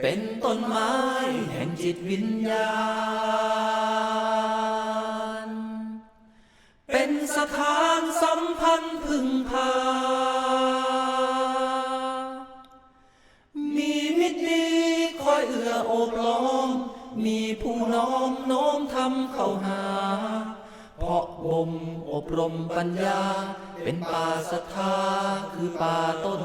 เป็นต้นไม้แห่งจิตวิญญาณ เป็นสถานสัมพันธ์พึ่งพา มีมิตรดีคอยเอื้อโอบล้อม มีผู้น้อมโน้มทำเข้าหา เพราะบ่มอบรมปัญญา เป็นป่าศรัทธาคือป่าต้น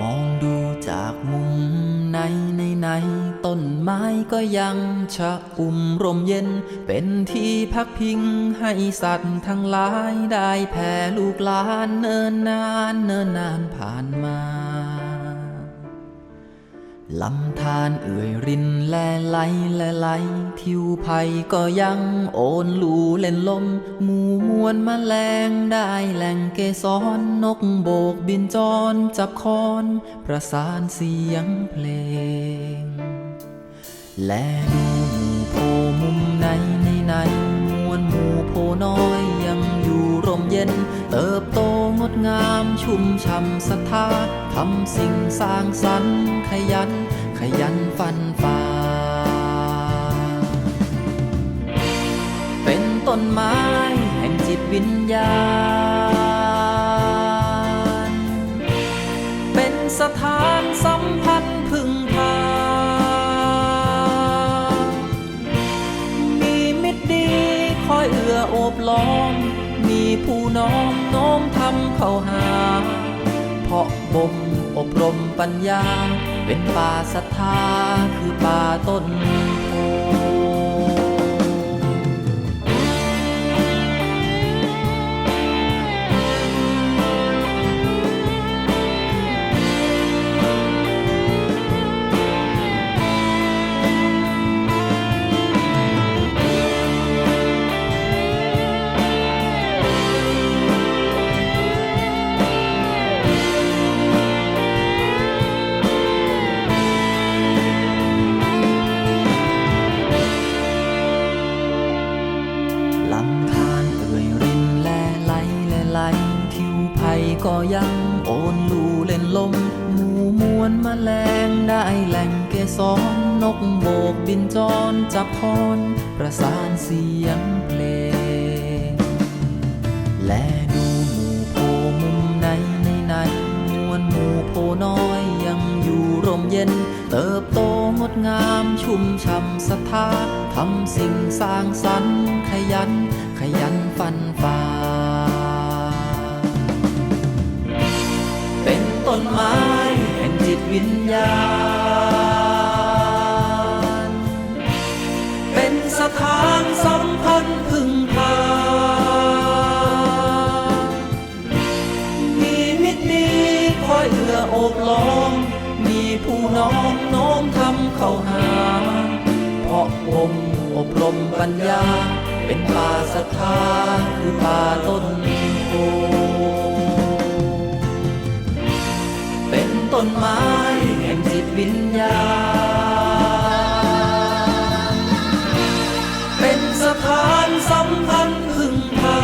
มองดูจากมุมในในในต้นไม้ก็ยังชะอุ่มร่มเย็น เป็นที่พักพิงให้สัตว์ทั้งหลายได้แผ่ลูกหลานเนินนานเนินนานผ่านมา ลำธารเอ่ยรินแลไหลแลไหล ทิวไผ่ก็ยังโอนลูเล่นลม หมู่มวลมแมลงได้แหล่งเกสรนกโบกบินจรจับคอน ประสานเสียงเพลง และดูหมู่โพมุมในในในมวลหมู่โพน้อยยังอยู่ร่มเย็น เติบโตงดงามชุ่มช่ำศรัทธา ทำสิ่งสร้างสรรค์ขยัน ขยันฟันฝ่า เป็นต้นไม้แห่งจิตวิญญาณ เป็นสถานสัมพันธ์พึ่งพา มีมิตรดีคอยเอื้อโอบล้อม มีผู้น้อมโน้มทำเข้าหาาะบ่มอบรมปัญญา เป็นป่าศรัทธาคือป่าต้นโพ ยังโอนลูเล่นลม หมู่มวลมแมลงได้แหล่งเกสรนกโบกบินจรจับคอนประสานเสียงเพลง และดูหมู่โพมุมในในในมวลหมู่โพน้อยยังอยู่ร่มเย็น เติบโตงดงามชุ่มช่ำศรัทธาทำสิ่งสร้างสรรค์ขยัน ขยันฟันฝ่า วิญญาณ เป็นสถานสัมพันธ์พึ่งพา มีมิตรดีคอยเอื้อโอบล้อม มีผู้น้อมโน้มทำเข้าหา เพราะบ่มอบรมปัญญา เป็นป่าศรัทธาคือป่าต้นโพ ญญา เป็นสถานสัมพันธ์พึ่งพา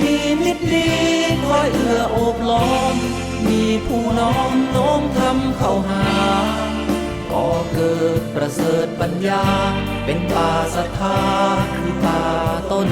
มีมิตรดีคอยเอื้อโอบล้อม มีผู้น้อมโน้มทำเข้าหา ก็เกิดประเสริฐปัญญา เป็นป่าศรัทธาคือป่าต้น